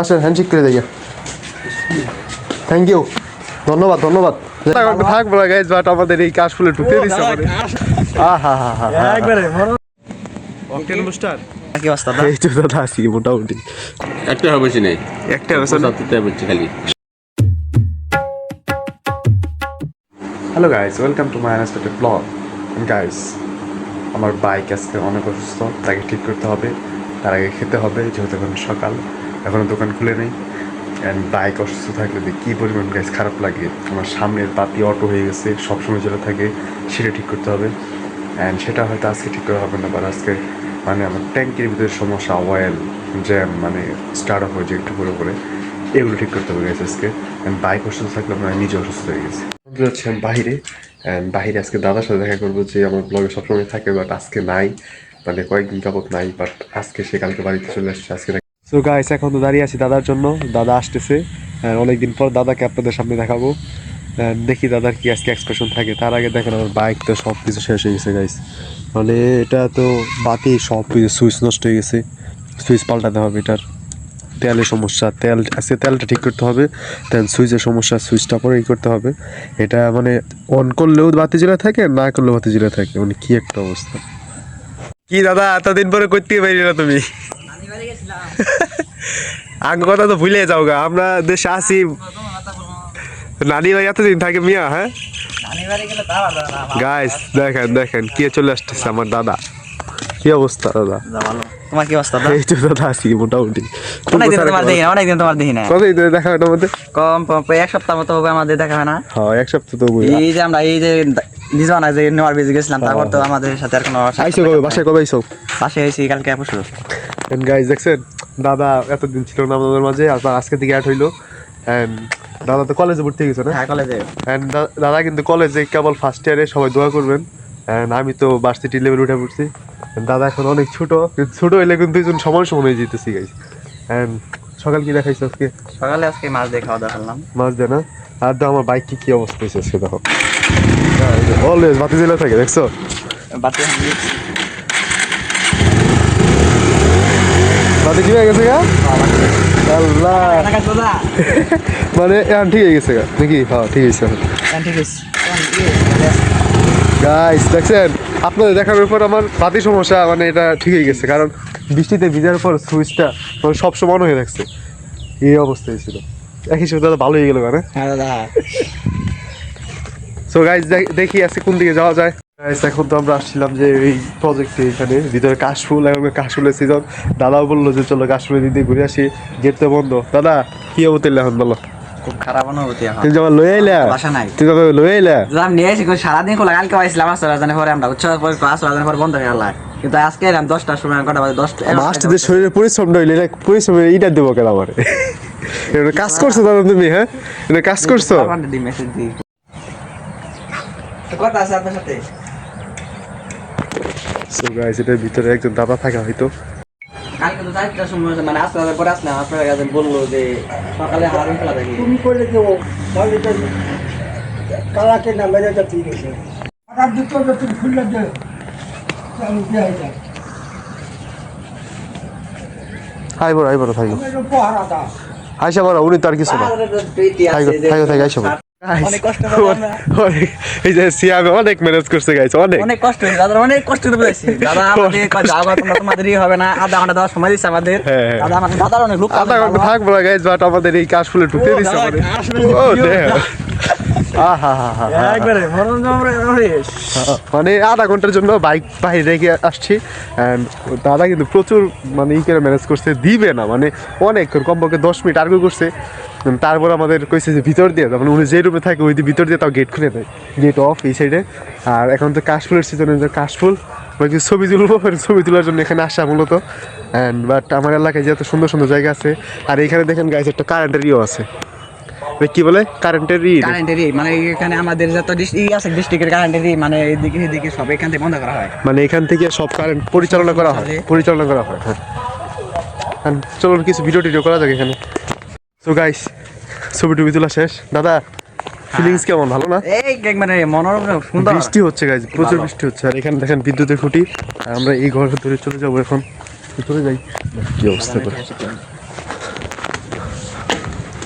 আসেন হ্যান্ডশেক করে যাইয়া থ্যাংক ইউ ধন্যবাদ ধন্যবাদ। থাকব না গাইজ বাট আমাদের এই কাশ ফুলে ঢুকে দিচ্ছে আমাদের। আহা হা হা একবারে অকটেন বুস্টার কি অবস্থা এই তো দাদা আছি মোটামুটি। একটা হবে নেই। একটা বছর সত্যি বলছি খালি। Hello guys welcome to my unexpected blog guys আমার বাইক আজকে অনেক অসুস্থ তাকে ঠিক করতে হবে তার আগে খেতে হবে যেহেতু এখন সকাল। এখনও দোকান খুলে নেই। অ্যান্ড বাইক অসুস্থ থাকলে যে কী পরিমাণ গ্যাস খারাপ লাগে। আমার সামনের পাতি অটো হয়ে গেছে, সবসময় যেটা থাকে সেটা ঠিক করতে হবে। অ্যান্ড সেটা হয়তো আজকে ঠিক করা হবে না বাট আজকে মানে আমার ট্যাঙ্কের ভিতরে সমস্যা অয়েল জ্যাম মানে স্টার্ট অফ হয়েছে একটু করে করে। এগুলো ঠিক করতে হবে গেছে আজকে। অ্যান্ড বাইক অসুস্থ থাকলে আমরা নিজে অসুস্থ হয়ে গেছি। যাচ্ছি আমি বাইরে। অ্যান্ড বাইরে আজকে দাদার সাথে দেখা করব যে আমার ব্লগে সবসময় থাকে বাট আজকে নাই। মানে কয়েকদিন যাবত নাই বাট আজকে সে কালকে বাড়িতে চলে আসছে। আজকে সো গাইস এখন তো দাঁড়িয়ে আছি দাদার জন্য। দাদা আসতেছে। অনেকদিন পর দাদাকে আপনাদের সামনে দেখাবো। দেখি দাদার কি আজকে এক্সপ্রেশন থাকে। তার আগে দেখেন আমার বাইক তো সব কিছু শেষ হয়ে গেছে গাইস মানে এটা তো বাতি সব কিছু সুইচ নষ্ট হয়ে গেছে। সুইচ পাল্টাতে হবে এটার। তেলের সমস্যা। তেল আজকে তেলটা ঠিক করতে হবে। দেন সুইচের সমস্যা সুইচটা পরে ই করতে হবে। এটা মানে অন করলেও বাতি জ্বলে থাকে না করলেও বাতি জ্বলে থাকে। মানে কি একটা অবস্থা। কি দাদা এতদিন পরে করতে পারি না তুমি? আগে কথা তো ভুলে যাও গা আমরা দেশে আসি নানি ভাই এতদিন থাকে মিয়া হ্যাঁ? গাইস দেখেন দেখেন কে চলে আসতেছে আমার দাদা। কি অবস্থা দাদা? তোমার কি অবস্থা এই তো দাদা আছি মোটামুটি। অনেকদিন তোমার দেখি না অনেকদিন তোমার দেখি না। কতদিন ধরে দেখা হয় আমাদের কম কম এক সপ্তাহ মতো হবে আমাদের দেখা হয় না। হ্যাঁ এক সপ্তাহ তো এই যে আমরা এই যে দিজনা যে নেওয়ার বেজে গেছিলাম তারপর তো আমাদের সাথে আর কোনো আইসো কবে? বাসায় কবে আইসো? পাশে এসেছি কালকে পরশু এন্ড গাইস দেখছেন দাদা এতদিন ছিল না আমাদের মাঝে আর আজকে থেকে অ্যাড হইল। এন্ড দাদা তো কলেজে ভর্তি হয়ে গেছে না? হ্যাঁ কলেজে এন্ড দাদা কিন্তু কলেজে কেবল ফার্স্ট ইয়ারে সবাই দোয়া করবেন। এন্ড আমি তো ভার্সিটি লেভেল উঠে পড়ছি। দাদা এখন অনেক ছোট ছোট হইলে কিন্তু দুজন সমান সমান হয়ে যেতেছি গাইস এন্ড সকাল কি দেখাইছো আজকে? সকালে আজকে মাছ দিয়ে খাওয়া দাওয়া করলাম। মাছ দেয় না? আর তো আমার বাইক কি কি অবস্থা হয়েছে আজকে দেখো। অলওয়েজ বাতি জেলা থাকে দেখছ? বাতি বাতি কি হয়ে গেছে গা? আল্লাহ। মানে এখন ঠিক হয়ে গেছে গা। নাকি? হ্যাঁ ঠিক আছে। ঠিক আছে। গাইস দেখছেন? আপনাদের দেখানোর পর আমার বাতি সমস্যা মানে এটা ঠিক হয়ে গেছে। কারণ বৃষ্টিতে ভিজার পর সুইচটা মানে সব সমান হয়ে থাকছে। এই অবস্থা হয়েছিল একই হিসেবে দাদা ভালো হয়ে গেল মানে হ্যাঁ দাদা। সো গাইস দেখি আজকে কোন দিকে যাওয়া যায়। গাইস এখন তো আমরা আসছিলাম যে এই প্রজেক্টে এখানে ভিতরে কাশফুল এবং কাশফুলের সিজন দাদাও বলল যে চলো কাশফুলের দিক দিয়ে ঘুরে আসি গেট তো বন্ধ। দাদা কি অবস্থা এখন বলো? খুব খারাপ অনুভূতি এখন। তুমি যখন লয়ে আইলা? বাসা নাই। তুমি যখন লয়ে আইলা? আমি নিয়ে এসে সারাদিন খোলা কালকে পরে আমরা উচ্চ পরে ক্লাস রাজানের পরে বন্ধ হয়ে গেল। কিন্তু আজকে এলাম দশটার সময় কটা বাজে? দশটা মাস্টারদের শরীরে পরিশ্রম নইলে পরিশ্রম ইটা দেবো কেন আমার? কাজ করছ দাদা তুমি হ্যাঁ? কাজ করছ? দি মেসেজ দি কথা আছে আপনার সাথে? সো গাইস এটার ভিতরে একজন দাদা থাকা হয়তো। কালকে তো চারটার সময় মানে আসতে পরে আসলাম আপনার কাছে বলল যে সকালে হারাদিন খোলা থাকি তুমি করে দেবো তাহলে তো কালাকে না মেরে তো ঠিক আছে। হঠাৎ দুটো তো খুললে দে চালু দিয়ে যায় হাই বড় হাই বড় থাকো। তো পহারা আইসা বড় উনি তার কিছু না। থাকো থাকো থাকো আইসা বড়। অনেক কষ্ট করে আমরা- অনেক এই যে সিয়ামে অনেক ম্যানেজ করছে গাইস অনেক। অনেক কষ্ট হয়েছে দাদা অনেক কষ্ট করে বলেছি দাদা আমাদের কয় তোমরা তোমাদেরই হবে না আধা ঘণ্টা দেওয়ার সময় দিচ্ছে আমাদের। দাদা আমাদের দাদার অনেক লোক আধা ঘণ্টা থাকব না গাইস বাট আমাদের এই কাশ ফুলে দিচ্ছে আমাদের। ও মানে আধা ঘণ্টার জন্য বাইক বাইরে রেখে আসছি দাদা কিন্তু প্রচুর মানে ই করে ম্যানেজ করছে দিবে না মানে অনেক কমপক্ষে দশ মিনিট আর্গু করছে। তারপর আমাদের কইছে যে ভিতর দিয়ে মানে উনি যে রুমে থাকে ওই ভিতর দিয়ে তাও গেট খুলে দেয়। গেট অফ এই সাইডে আর এখন তো কাশফুলের সিজনে যে কাশফুল মানে কিছু ছবি তুলবো? মানে ছবি তোলার জন্য এখানে আসা মূলত। অ্যান্ড বাট আমার এলাকায় যে এত সুন্দর সুন্দর জায়গা আছে আর এখানে দেখেন গাইছে একটা কারেন্টের ইও আছে। কি বলে? কারেন্টের ই কারেন্টের মানে এখানে আমাদের যত ই আছে ডিস্ট্রিক্টের কারেন্টের মানে এইদিকে এদিকে সব এখান থেকে বন্ধ করা হয়। মানে এখান থেকে সব কারেন্ট পরিচালনা করা হয় পরিচালনা করা হয় হ্যাঁ। চলুন কিছু ভিডিও টিডিও করা যাক এখানে। সো গাইস ছবি টবি তোলা শেষ। দাদা ফিলিংস কেমন? ভালো না? এই মানে মনোরম সুন্দর। বৃষ্টি হচ্ছে গাইজ প্রচুর বৃষ্টি হচ্ছে। আর এখানে দেখেন বিদ্যুতের খুঁটি। আর আমরা এই ঘরের ধরে চলে যাব এখন। চলে যাই। কি অবস্থা করে?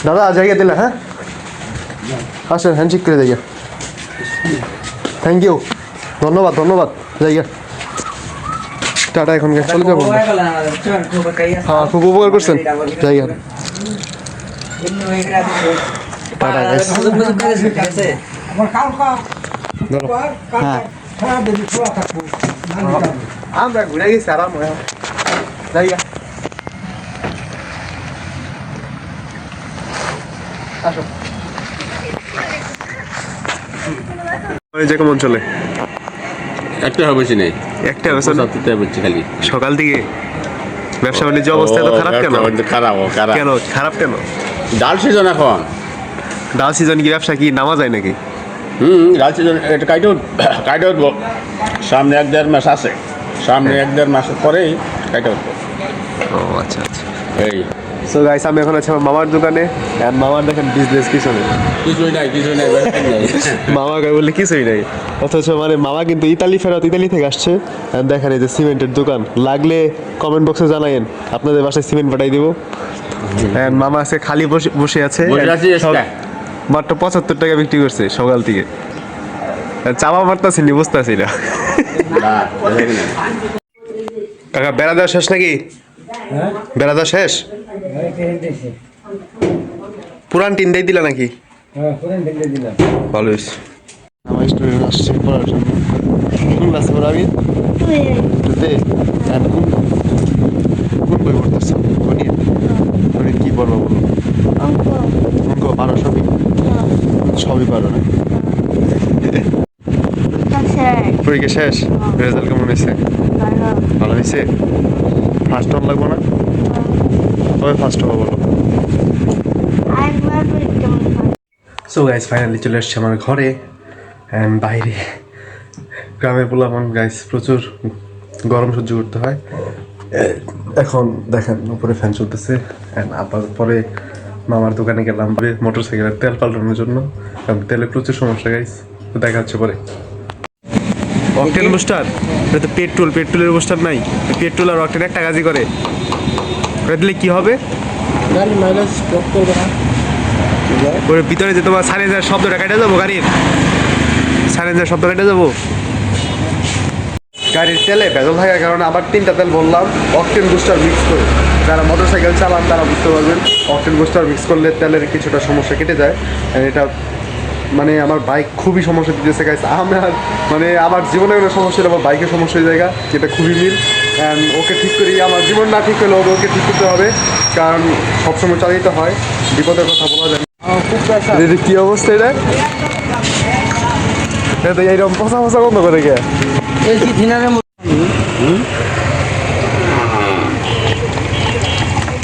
দাদা জায়গা দিলে হ্যাঁ? আসেন হ্যান্ডশেক করে জায়গা থ্যাংক ইউ ধন্যবাদ ধন্যবাদ। জায়গা টাটা এখন চলে যাব। হ্যাঁ খুব উপকার করছেন। জায়গা টাটা। আমার ধরো। হ্যাঁ। থাকব ঘুরে গেছি আরাম জায়গা আসো। যে কেমন চলে একটা হবে নেই। একটা বছর সত্যি বলছি খালি। সকাল থেকে ব্যবসা বাণিজ্য অবস্থা খারাপ কেন? খারাপ খারাপ। কেন? খারাপ কেন? ডাল সিজন এখন। ডাল সিজন কি ব্যবসা কি? নামা যায় নাকি? হুম ডাল সিজন এটা কাইটে কাইটে উঠবো। সামনে এক দেড় মাস আছে। সামনে এক দেড় মাস পরেই কাইটে উঠবো। ও আচ্ছা আচ্ছা। এই। সো গাইস আমি এখন আছি আমার মামার দোকানে। আর মামার দেখেন বিজনেস কিছু নেই। কিছুই নাই কিছুই নাই মামা গায়ে বললে কিছুই নাই। অথচ মানে মামা কিন্তু ইতালি ফেরত ইতালি থেকে আসছে। দেখেন এই যে সিমেন্টের দোকান। লাগলে কমেন্ট বক্সে জানাইন আপনাদের বাসায় সিমেন্ট পাঠাই দিব। মামা আছে খালি বসে বসে আছে। মাত্র পঁচাত্তর টাকা বিক্রি করছে সকাল থেকে। চাপা মারতাছি নি বুঝতেছি না। কাকা বেড়া দেওয়া শেষ নাকি? হ্যাঁ বেড়া দেওয়া শেষ? হ্যাঁ পুরান টিন দিয়ে দিলা নাকি? হ্যাঁ ভালো আমার স্টুডেন্ট আসছে পড়ার জন্য। কোন ক্লাসে পড়াবি টুতে আর কোন কোন বই পড়তেছ পড়ব বলো অঙ্ক, পারো সবই? সবই পারো না? পরীক্ষা শেষ? রেজাল্ট কেমন হয়েছে? ভালো হয়েছে? ফার্স্ট হওয়ার লাগবো না? তবে ফার্স্ট হব বলো? সো গাইস ফাইনালি চলে এসছে আমার ঘরে। অ্যান্ড বাইরে। গ্রামের পোলাপন গাইস প্রচুর গরম সহ্য করতে হয়। এখন দেখেন উপরে ফ্যান চলতেছে আবার পরে মামার দোকানে গেলাম মোটর সাইকেলের তেল পাল্টানোর জন্য কারণ তেলে প্রচুর সমস্যা গাইস দেখা হচ্ছে পরে। অকটেন বুস্টার এটা তো পেট্রোল পেট্রোলের বুস্টার নাই। পেট্রোল আর অকটেন একটা কাজই করে। এটা দিলে কি হবে? গাড়ি মাইলেজ ড্রপ করবে না। ওর ভিতরে যে তোমার সাইলেন্সার শব্দটা কেটে যাব গাড়ির। সাইলেন্সার শব্দ কেটে যাব গাড়ির তেলে ভেজাল থাকার কারণে আবার তিনটা তেল বললাম অকটেন বুস্টার মিক্স করে। যারা মোটর সাইকেল চালান তারা বুঝতে পারবেন অকটেন বুস্টার মিক্স করলে তেলের কিছুটা সমস্যা কেটে যায়। এটা মানে আমার বাইক খুবই সমস্যা দিতেছে গাইস আমার মানে আমার জীবনে কোনো সমস্যা হলে আমার বাইকের সমস্যা হয়ে যায় যেটা খুবই মিল। অ্যান্ড ওকে ঠিক করি আমার জীবন না ঠিক হলে ওকে ওকে ঠিক করতে হবে কারণ সবসময় চালিতে হয় বিপদের কথা বলা যায় এটা কি অবস্থা এটা? এইরকম পচা পচা বন্ধ করে কে? এলসি থিনারের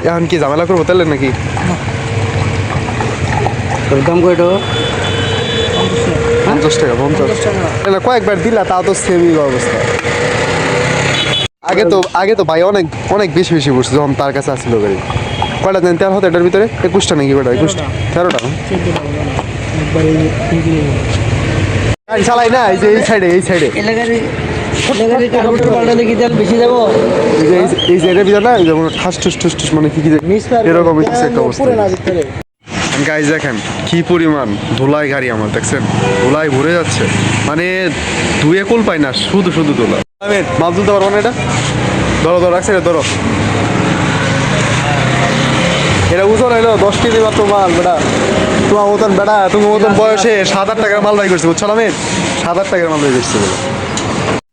এখন কি ঝামেলা করব তাহলে নাকি? দাম তো পঞ্চাশ টাকা পঞ্চাশ। না কয়েকবার দিলা তাও তো সেমই অবস্থা। আগে তো আগে তো ভাই অনেক অনেক বেশি বেশি পড়ছে যখন তার কাছে আসছিল গাড়ি। কয়টা দেন? তেরো হতো এটার ভিতরে? একুশটা নাকি কয়টা? একুশটা। তেরোটা? গাড়ি চালাই না এই যে এই সাইডে এই সাইডে এলাকার এলাকার কার্বোরেটর পাল্টালে কি তেল বেশি যাব এই যে এই- এই না যেমন ঠাস ঠুস ঠুস ঠুস মানে কি কি এরকম একটা অবস্থা। গাইজ দেখেন কি পরিমাণ ধুলাই গাড়ি আমার দেখছেন? ধুলাই ভরে যাচ্ছে। মানে দুয়ে কুল পাই না শুধু শুধু ধুলা। মাল তুলতে পারব না এটা? ধরো ধরো রাখছে ধরো। এটা ওজন হইল দশ কেজি মাত্র মাল বেটা। তোমার মতন বেটা তুমি মতন বয়সে সাত আট টাকার মাল বাই করছে বুঝছ মেয়ে সাত আট টাকার মাল বাই করছে বলে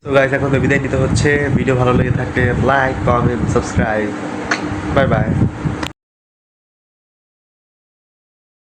তো গাইজ এখন বিদায় নিতে হচ্ছে। ভিডিও ভালো লেগে থাকলে like comment subscribe bye bye